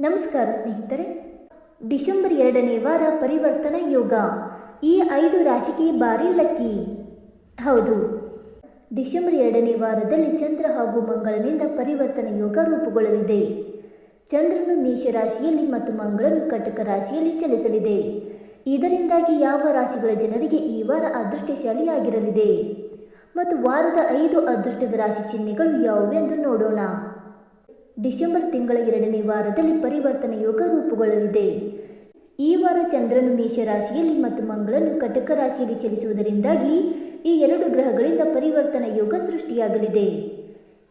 ನಮಸ್ಕಾರ ಸ್ನೇಹಿತರೆ. ಡಿಸೆಂಬರ್ ಎರಡನೇ ವಾರ ಪರಿವರ್ತನಾ ಯೋಗ. ಈ ಐದು ರಾಶಿಗೆ ಭಾರಿ ಲಕ್ಕಿ. ಹೌದು. ಡಿಸೆಂಬರ್ ಎರಡನೇ ವಾರದಲ್ಲಿ ಚಂದ್ರ ಹಾಗೂ ಮಂಗಳನಿಂದ ಪರಿವರ್ತನ ಯೋಗ ರೂಪುಗೊಳ್ಳಲಿದೆ. ಚಂದ್ರನು ಮೇಷರಾಶಿಯಲ್ಲಿ ಮತ್ತು ಮಂಗಳನು ಕಟಕ ರಾಶಿಯಲ್ಲಿ ಚಲಿಸಲಿದೆ. ಇದರಿಂದಾಗಿ ಯಾವ ರಾಶಿಗಳ ಜನರಿಗೆ ಈ ವಾರ ಅದೃಷ್ಟಶಾಲಿಯಾಗಿರಲಿದೆ? ಮತ್ತು ವಾರದ ಐದು ಅದೃಷ್ಟದ ರಾಶಿ ಚಿಹ್ನೆಗಳು ಯಾವುವೆಂದು ನೋಡೋಣ. ಡಿಸೆಂಬರ್ ತಿಂಗಳ ಎರಡನೇ ವಾರದಲ್ಲಿ ಪರಿವರ್ತನೆ ಯೋಗ ರೂಪುಗೊಳ್ಳಲಿದೆ. ಈ ವಾರ ಚಂದ್ರನು ಮೇಷರಾಶಿಯಲ್ಲಿ ಮತ್ತು ಮಂಗಳನು ಕಟಕ ರಾಶಿಯಲ್ಲಿ ಚಲಿಸುವುದರಿಂದಾಗಿ ಈ ಎರಡು ಗ್ರಹಗಳಿಂದ ಪರಿವರ್ತನಾ ಯೋಗ ಸೃಷ್ಟಿಯಾಗಲಿದೆ.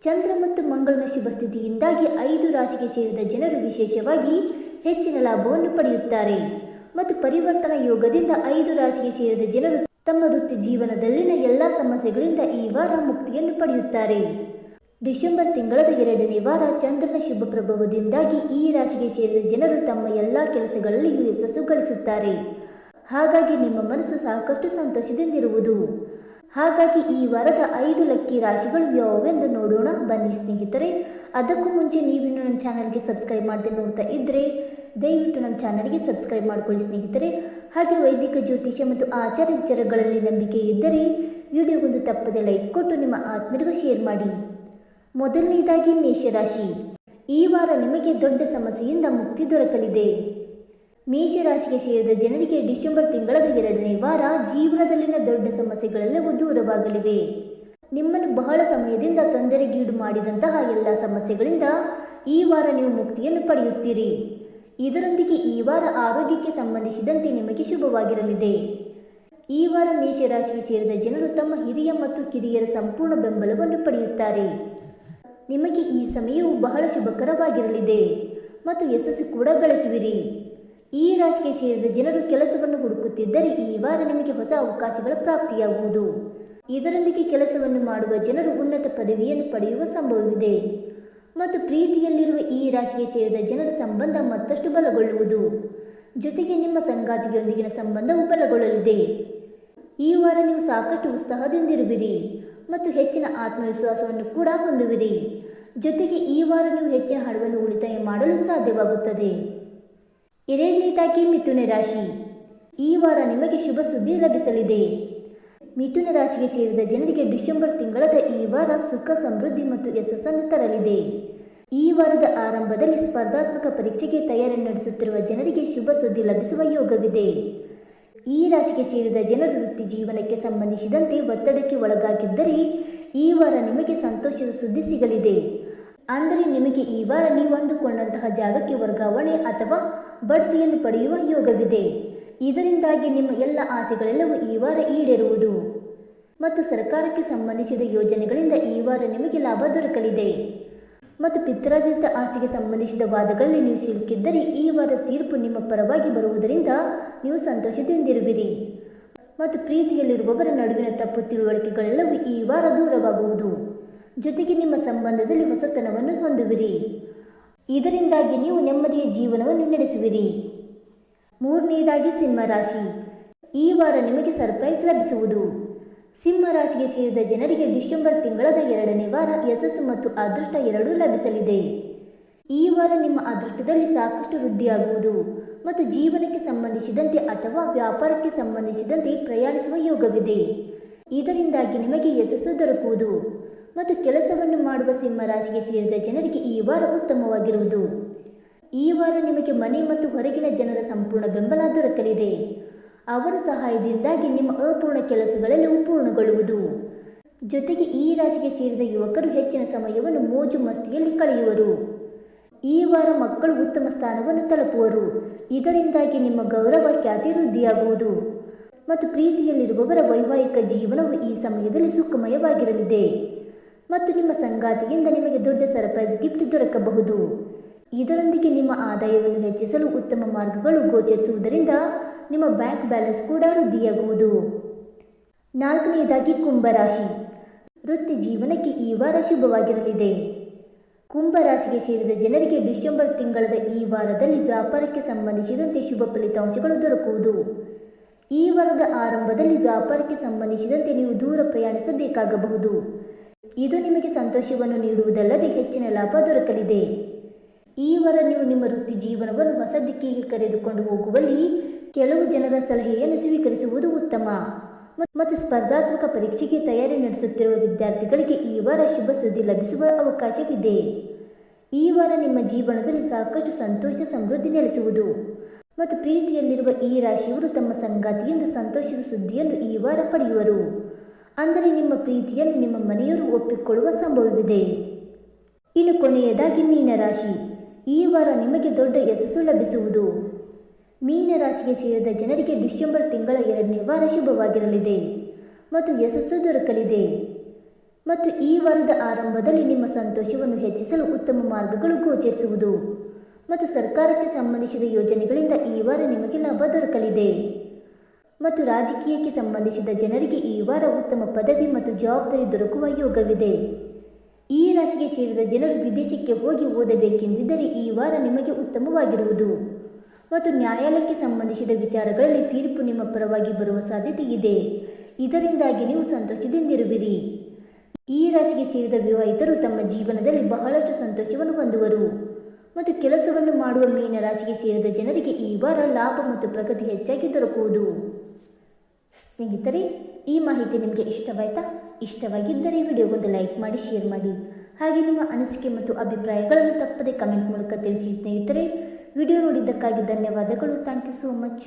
ಚಂದ್ರ ಮತ್ತು ಮಂಗಳನ ಶುಭ ಸ್ಥಿತಿಯಿಂದಾಗಿ ಐದು ರಾಶಿಗೆ ಸೇರಿದ ಜನರು ವಿಶೇಷವಾಗಿ ಹೆಚ್ಚಿನ ಲಾಭವನ್ನು ಪಡೆಯುತ್ತಾರೆ. ಮತ್ತು ಪರಿವರ್ತನಾ ಯೋಗದಿಂದ ಐದು ರಾಶಿಗೆ ಸೇರಿದ ಜನರು ತಮ್ಮ ವೃತ್ತಿ ಜೀವನದಲ್ಲಿನ ಎಲ್ಲ ಸಮಸ್ಯೆಗಳಿಂದ ಈ ವಾರ ಮುಕ್ತಿಯನ್ನು ಪಡೆಯುತ್ತಾರೆ. ಡಿಸೆಂಬರ್ ತಿಂಗಳದ ಎರಡನೇ ವಾರ ಚಂದ್ರನ ಶುಭ ಪ್ರಭಾವದಿಂದಾಗಿ ಈ ರಾಶಿಗೆ ಸೇರಿದ ಜನರು ತಮ್ಮ ಎಲ್ಲ ಕೆಲಸಗಳಲ್ಲಿಯೂ ಯಶಸ್ಸು ಗಳಿಸುತ್ತಾರೆ. ಹಾಗಾಗಿ ನಿಮ್ಮ ಮನಸ್ಸು ಸಾಕಷ್ಟು ಸಂತೋಷದಿಂದಿರುವುದು. ಹಾಗಾಗಿ ಈ ವಾರದ ಐದು ಲಕ್ಕಿ ರಾಶಿಗಳು ಯಾವುವೆಂದು ನೋಡೋಣ. ಬನ್ನಿ ಸ್ನೇಹಿತರೆ, ಅದಕ್ಕೂ ಮುಂಚೆ ನೀವಿನ್ನು ನಮ್ಮ ಚಾನಲ್ಗೆ ಸಬ್ಸ್ಕ್ರೈಬ್ ಮಾಡದೆ ನೋಡ್ತಾ ಇದ್ದರೆ ದಯವಿಟ್ಟು ನಮ್ಮ ಚಾನಲ್ಗೆ ಸಬ್ಸ್ಕ್ರೈಬ್ ಮಾಡಿಕೊಳ್ಳಿ ಸ್ನೇಹಿತರೆ. ಹಾಗೆ ವೈದಿಕ, ಜ್ಯೋತಿಷ್ಯ ಮತ್ತು ಆಚಾರ ವಿಚಾರಗಳಲ್ಲಿ ನಂಬಿಕೆ ಇದ್ದರೆ, ವಿಡಿಯೋಗೊಂದು ತಪ್ಪದೆ ಲೈಕ್ ಕೊಟ್ಟು ನಿಮ್ಮ ಆತ್ಮರಿಗೂ ಶೇರ್ ಮಾಡಿ. ಮೊದಲನೇದಾಗಿ ಮೇಷರಾಶಿ. ಈ ವಾರ ನಿಮಗೆ ದೊಡ್ಡ ಸಮಸ್ಯೆಯಿಂದ ಮುಕ್ತಿ ದೊರಕಲಿದೆ. ಮೇಷರಾಶಿಗೆ ಸೇರಿದ ಜನರಿಗೆ ಡಿಸೆಂಬರ್ ತಿಂಗಳದ ಎರಡನೇ ವಾರ ಜೀವನದಲ್ಲಿನ ದೊಡ್ಡ ಸಮಸ್ಯೆಗಳೆಲ್ಲವೂ ದೂರವಾಗಲಿವೆ. ನಿಮ್ಮನ್ನು ಬಹಳ ಸಮಯದಿಂದ ತೊಂದರೆಗೀಡು ಮಾಡಿದಂತಹ ಎಲ್ಲ ಸಮಸ್ಯೆಗಳಿಂದ ಈ ವಾರ ನೀವು ಮುಕ್ತಿಯನ್ನು ಪಡೆಯುತ್ತೀರಿ. ಇದರೊಂದಿಗೆ ಈ ವಾರ ಆರೋಗ್ಯಕ್ಕೆ ಸಂಬಂಧಿಸಿದಂತೆ ನಿಮಗೆ ಶುಭವಾಗಿರಲಿದೆ. ಈ ವಾರ ಮೇಷರಾಶಿಗೆ ಸೇರಿದ ಜನರು ತಮ್ಮ ಹಿರಿಯ ಮತ್ತು ಕಿರಿಯರ ಸಂಪೂರ್ಣ ಬೆಂಬಲವನ್ನು ಪಡೆಯುತ್ತಾರೆ. ನಿಮಗೆ ಈ ಸಮಯವು ಬಹಳ ಶುಭಕರವಾಗಿರಲಿದೆ. ಮತ್ತು ಯಶಸ್ಸು ಕೂಡ ಗಳಿಸುವಿರಿ. ಈ ರಾಶಿಗೆ ಸೇರಿದ ಜನರು ಕೆಲಸವನ್ನು ಹುಡುಕುತ್ತಿದ್ದರೆ ಈ ವಾರ ನಿಮಗೆ ಹೊಸ ಅವಕಾಶಗಳ ಪ್ರಾಪ್ತಿಯಾಗುವುದು. ಇದರೊಂದಿಗೆ ಕೆಲಸವನ್ನು ಮಾಡುವ ಜನರು ಉನ್ನತ ಪದವಿಯನ್ನು ಪಡೆಯುವ ಸಂಭವವಿದೆ. ಮತ್ತು ಪ್ರೀತಿಯಲ್ಲಿರುವ ಈ ರಾಶಿಗೆ ಸೇರಿದ ಜನರ ಸಂಬಂಧ ಮತ್ತಷ್ಟು ಬಲಗೊಳ್ಳುವುದು. ಜೊತೆಗೆ ನಿಮ್ಮ ಸಂಗಾತಿಯೊಂದಿಗಿನ ಸಂಬಂಧವು ಬಲಗೊಳ್ಳಲಿದೆ. ಈ ವಾರ ನೀವು ಸಾಕಷ್ಟು ಉತ್ಸಾಹದಿಂದಿರುವಿರಿ. ಮತ್ತು ಹೆಚ್ಚಿನ ಆತ್ಮವಿಶ್ವಾಸವನ್ನು ಕೂಡ ಹೊಂದುವಿರಿ. ಜೊತೆಗೆ ಈ ವಾರ ನೀವು ಹೆಚ್ಚಿನ ಹಣವನ್ನು ಉಳಿತಾಯ ಮಾಡಲು ಸಾಧ್ಯವಾಗುತ್ತದೆ. ಎರಡನೇದಾಗಿ ಮಿಥುನ ರಾಶಿ. ಈ ವಾರ ನಿಮಗೆ ಶುಭ ಸುದ್ದಿ ಲಭಿಸಲಿದೆ. ಮಿಥುನ ರಾಶಿಗೆ ಸೇರಿದ ಜನರಿಗೆ ಡಿಸೆಂಬರ್ ತಿಂಗಳದ ಈ ವಾರ ಸುಖ, ಸಮೃದ್ಧಿ ಮತ್ತು ಯಶಸ್ಸನ್ನು ತರಲಿದೆ. ಈ ವಾರದ ಆರಂಭದಲ್ಲಿ ಸ್ಪರ್ಧಾತ್ಮಕ ಪರೀಕ್ಷೆಗೆ ತಯಾರಿ ನಡೆಸುತ್ತಿರುವ ಜನರಿಗೆ ಶುಭ ಸುದ್ದಿ ಲಭಿಸುವ ಯೋಗವಿದೆ. ಈ ರಾಶಿಗೆ ಸೇರಿದ ಜನರು ವೃತ್ತಿ ಜೀವನಕ್ಕೆ ಸಂಬಂಧಿಸಿದಂತೆ ಒತ್ತಡಕ್ಕೆ ಒಳಗಾಗಿದ್ದರೆ ಈ ವಾರ ನಿಮಗೆ ಸಂತೋಷದ ಸುದ್ದಿ ಸಿಗಲಿದೆ. ಅಂದರೆ ನಿಮಗೆ ಈ ವಾರ ನೀವು ಅಂದುಕೊಂಡಂತಹ ಜಾಗಕ್ಕೆ ವರ್ಗಾವಣೆ ಅಥವಾ ಬಡ್ತಿಯನ್ನು ಪಡೆಯುವ ಯೋಗವಿದೆ. ಇದರಿಂದಾಗಿ ನಿಮ್ಮ ಎಲ್ಲ ಆಸೆಗಳೆಲ್ಲವೂ ಈ ವಾರ ಈಡೇರುವುದು. ಮತ್ತು ಸರ್ಕಾರಕ್ಕೆ ಸಂಬಂಧಿಸಿದ ಯೋಜನೆಗಳಿಂದ ಈ ವಾರ ನಿಮಗೆ ಲಾಭ ದೊರಕಲಿದೆ. ಮತ್ತು ಪಿತ್ರಾರ್ಜಿತ ಆಸ್ತಿಗೆ ಸಂಬಂಧಿಸಿದ ವಾದಗಳಲ್ಲಿ ನೀವು ಸಿಲುಕಿದ್ದರೆ ಈ ವಾರ ತೀರ್ಪು ನಿಮ್ಮ ಪರವಾಗಿ ಬರುವುದರಿಂದ ನೀವು ಸಂತೋಷದಿಂದಿರುವಿರಿ. ಮತ್ತು ಪ್ರೀತಿಯಲ್ಲಿರುವವರ ನಡುವಿನ ತಪ್ಪು ತಿಳುವಳಿಕೆಗಳೆಲ್ಲವೂ ಈ ವಾರ ದೂರವಾಗುವುದು. ಜೊತೆಗೆ ನಿಮ್ಮ ಸಂಬಂಧದಲ್ಲಿ ಹೊಸತನವನ್ನು ಹೊಂದುವಿರಿ. ಇದರಿಂದಾಗಿ ನೀವು ನೆಮ್ಮದಿಯ ಜೀವನವನ್ನು ನಡೆಸುವಿರಿ. ಮೂರನೆಯದಾಗಿ ಸಿಂಹರಾಶಿ. ಈ ವಾರ ನಿಮಗೆ ಸರ್ಪ್ರೈಸ್ ಲಭಿಸುವುದು. ಸಿಂಹರಾಶಿಗೆ ಸೇರಿದ ಜನರಿಗೆ ಡಿಸೆಂಬರ್ ತಿಂಗಳದ ಎರಡನೇ ವಾರ ಯಶಸ್ಸು ಮತ್ತು ಅದೃಷ್ಟ ಎರಡೂ ಲಭಿಸಲಿದೆ. ಈ ವಾರ ನಿಮ್ಮ ಅದೃಷ್ಟದಲ್ಲಿ ಸಾಕಷ್ಟು ವೃದ್ಧಿಯಾಗುವುದು ಮತ್ತು ಜೀವನಕ್ಕೆ ಸಂಬಂಧಿಸಿದಂತೆ ಅಥವಾ ವ್ಯಾಪಾರಕ್ಕೆ ಸಂಬಂಧಿಸಿದಂತೆ ಪ್ರಯಾಣಿಸುವ ಯೋಗವಿದೆ. ಇದರಿಂದಾಗಿ ನಿಮಗೆ ಯಶಸ್ಸು ದೊರಕುವುದು ಮತ್ತು ಕೆಲಸವನ್ನು ಮಾಡುವ ಸಿಂಹರಾಶಿಗೆ ಸೇರಿದ ಜನರಿಗೆ ಈ ವಾರ ಉತ್ತಮವಾಗಿರುವುದು. ಈ ವಾರ ನಿಮಗೆ ಮನೆ ಮತ್ತು ಹೊರಗಿನ ಜನರ ಸಂಪೂರ್ಣ ಬೆಂಬಲ ದೊರಕಲಿದೆ. ಅವರ ಸಹಾಯದಿಂದಾಗಿ ನಿಮ್ಮ ಅಪೂರ್ಣ ಕೆಲಸಗಳೆಲ್ಲವೂ ಪೂರ್ಣಗೊಳ್ಳುವುದು. ಜೊತೆಗೆ ಈ ರಾಶಿಗೆ ಸೇರಿದ ಯುವಕರು ಹೆಚ್ಚಿನ ಸಮಯವನ್ನು ಮೋಜು ಮಸ್ತಿಯಲ್ಲಿ ಕಳೆಯುವರು. ಈ ವಾರ ಮಕ್ಕಳು ಉತ್ತಮ ಸ್ಥಾನವನ್ನು ತಲುಪುವರು. ಇದರಿಂದಾಗಿ ನಿಮ್ಮ ಗೌರವ ಖ್ಯಾತಿ ವೃದ್ಧಿಯಾಗುವುದು ಮತ್ತು ಪ್ರೀತಿಯಲ್ಲಿರುವವರ ವೈವಾಹಿಕ ಜೀವನವು ಈ ಸಮಯದಲ್ಲಿ ಸುಖಮಯವಾಗಿರಲಿದೆ. ಮತ್ತು ನಿಮ್ಮ ಸಂಗಾತಿಯಿಂದ ನಿಮಗೆ ದೊಡ್ಡ ಸರ್ಪ್ರೈಸ್ ಗಿಫ್ಟ್ ದೊರಕಬಹುದು. ಇದರೊಂದಿಗೆ ನಿಮ್ಮ ಆದಾಯವನ್ನು ಹೆಚ್ಚಿಸಲು ಉತ್ತಮ ಮಾರ್ಗಗಳು ಗೋಚರಿಸುವುದರಿಂದ ನಿಮ್ಮ ಬ್ಯಾಂಕ್ ಬ್ಯಾಲೆನ್ಸ್ ಕೂಡ ವೃದ್ಧಿಯಾಗುವುದು. ನಾಲ್ಕನೆಯದಾಗಿ ಕುಂಭರಾಶಿ. ವೃತ್ತಿ ಜೀವನಕ್ಕೆ ಈ ವಾರ ಶುಭವಾಗಿರಲಿದೆ. ಕುಂಭರಾಶಿಗೆ ಸೇರಿದ ಜನರಿಗೆ ಡಿಸೆಂಬರ್ ತಿಂಗಳದ ಈ ವಾರದಲ್ಲಿ ವ್ಯಾಪಾರಕ್ಕೆ ಸಂಬಂಧಿಸಿದಂತೆ ಶುಭ ಫಲಿತಾಂಶಗಳು ದೊರಕುವುದು. ಈ ವಾರದ ಆರಂಭದಲ್ಲಿ ವ್ಯಾಪಾರಕ್ಕೆ ಸಂಬಂಧಿಸಿದಂತೆ ನೀವು ದೂರ ಪ್ರಯಾಣಿಸಬೇಕಾಗಬಹುದು. ಇದು ನಿಮಗೆ ಸಂತೋಷವನ್ನು ನೀಡುವುದಲ್ಲದೆ ಹೆಚ್ಚಿನ ಲಾಭ ದೊರಕಲಿದೆ. ಈ ವಾರ ನೀವು ನಿಮ್ಮ ವೃತ್ತಿ ಜೀವನವನ್ನು ಹೊಸ ದಿಕ್ಕಿಗೆ ಕರೆದುಕೊಂಡು ಹೋಗುವಲ್ಲಿ ಕೆಲವು ಜನರ ಸಲಹೆಯನ್ನು ಸ್ವೀಕರಿಸುವುದು ಉತ್ತಮ. ಮತ್ತು ಸ್ಪರ್ಧಾತ್ಮಕ ಪರೀಕ್ಷೆಗೆ ತಯಾರಿ ನಡೆಸುತ್ತಿರುವ ವಿದ್ಯಾರ್ಥಿಗಳಿಗೆ ಈ ವಾರ ಶುಭ ಸುದ್ದಿ ಲಭಿಸುವ ಅವಕಾಶವಿದೆ. ಈ ವಾರ ನಿಮ್ಮ ಜೀವನದಲ್ಲಿ ಸಾಕಷ್ಟು ಸಂತೋಷ, ಸಮೃದ್ಧಿ ನೆಲೆಸುವುದು. ಮತ್ತು ಪ್ರೀತಿಯಲ್ಲಿರುವ ಈ ರಾಶಿಯವರು ತಮ್ಮ ಸಂಗಾತಿಯಿಂದ ಸಂತೋಷದ ಸುದ್ದಿಯನ್ನು ಈ ವಾರ ಪಡೆಯುವರು. ಅಂದರೆ ನಿಮ್ಮ ಪ್ರೀತಿಯನ್ನು ನಿಮ್ಮ ಮನೆಯವರು ಒಪ್ಪಿಕೊಳ್ಳುವ ಸಂಭವವಿದೆ. ಇನ್ನು ಕೊನೆಯದಾಗಿ ಮೀನರಾಶಿ. ಈ ವಾರ ನಿಮಗೆ ದೊಡ್ಡ ಯಶಸ್ಸು ಲಭಿಸುವುದು. ಮೀನರಾಶಿಗೆ ಸೇರಿದ ಜನರಿಗೆ ಡಿಸೆಂಬರ್ ತಿಂಗಳ ಎರಡನೇ ವಾರ ಶುಭವಾಗಿರಲಿದೆ ಮತ್ತು ಯಶಸ್ಸು ದೊರಕಲಿದೆ. ಮತ್ತು ಈ ವಾರದ ಆರಂಭದಲ್ಲಿ ನಿಮ್ಮ ಸಂತೋಷವನ್ನು ಹೆಚ್ಚಿಸಲು ಉತ್ತಮ ಮಾರ್ಗಗಳು ಗೋಚರಿಸುವುದು. ಮತ್ತು ಸರ್ಕಾರಕ್ಕೆ ಸಂಬಂಧಿಸಿದ ಯೋಜನೆಗಳಿಂದ ಈ ವಾರ ನಿಮಗೆ ಲಾಭ ದೊರಕಲಿದೆ. ಮತ್ತು ರಾಜಕೀಯಕ್ಕೆ ಸಂಬಂಧಿಸಿದ ಜನರಿಗೆ ಈ ವಾರ ಉತ್ತಮ ಪದವಿ ಮತ್ತು ಜವಾಬ್ದಾರಿ ದೊರಕುವ ಯೋಗವಿದೆ. ಈ ರಾಶಿಗೆ ಸೇರಿದ ಜನರು ವಿದೇಶಕ್ಕೆ ಹೋಗಿ ಓದಬೇಕೆಂದಿದ್ದರೆ ಈ ವಾರ ನಿಮಗೆ ಉತ್ತಮವಾಗಿರುವುದು. ಮತ್ತು ನ್ಯಾಯಾಲಯಕ್ಕೆ ಸಂಬಂಧಿಸಿದ ವಿಚಾರಗಳಲ್ಲಿ ತೀರ್ಪು ನಿಮ್ಮ ಪರವಾಗಿ ಬರುವ ಸಾಧ್ಯತೆ ಇದೆ. ಇದರಿಂದಾಗಿ ನೀವು ಸಂತೋಷದಿಂದಿರುವಿರಿ. ಈ ರಾಶಿಗೆ ಸೇರಿದ ವಿವಾಹಿತರು ತಮ್ಮ ಜೀವನದಲ್ಲಿ ಬಹಳಷ್ಟು ಸಂತೋಷವನ್ನು ಹೊಂದುವರು. ಮತ್ತು ಕೆಲಸವನ್ನು ಮಾಡುವ ಮೀನ ರಾಶಿಗೆ ಸೇರಿದ ಜನರಿಗೆ ಈ ವಾರ ಲಾಭ ಮತ್ತು ಪ್ರಗತಿ ಹೆಚ್ಚಾಗಿ ದೊರಕುವುದು. ಸ್ನೇಹಿತರೆ, ಈ ಮಾಹಿತಿ ನಿಮಗೆ ಇಷ್ಟವಾಯ್ತಾ? ಇಷ್ಟವಾಗಿದ್ದರೆ ವಿಡಿಯೋಗೊಂದು ಲೈಕ್ ಮಾಡಿ, ಶೇರ್ ಮಾಡಿ. ಹಾಗೆ ನಿಮ್ಮ ಅನಿಸಿಕೆ ಮತ್ತು ಅಭಿಪ್ರಾಯಗಳನ್ನು ತಪ್ಪದೆ ಕಮೆಂಟ್ ಮೂಲಕ ತಿಳಿಸಿ ಸ್ನೇಹಿತರೆ. ವಿಡಿಯೋ ನೋಡಿದ್ದಕ್ಕಾಗಿ ಧನ್ಯವಾದಗಳು. Thank you so much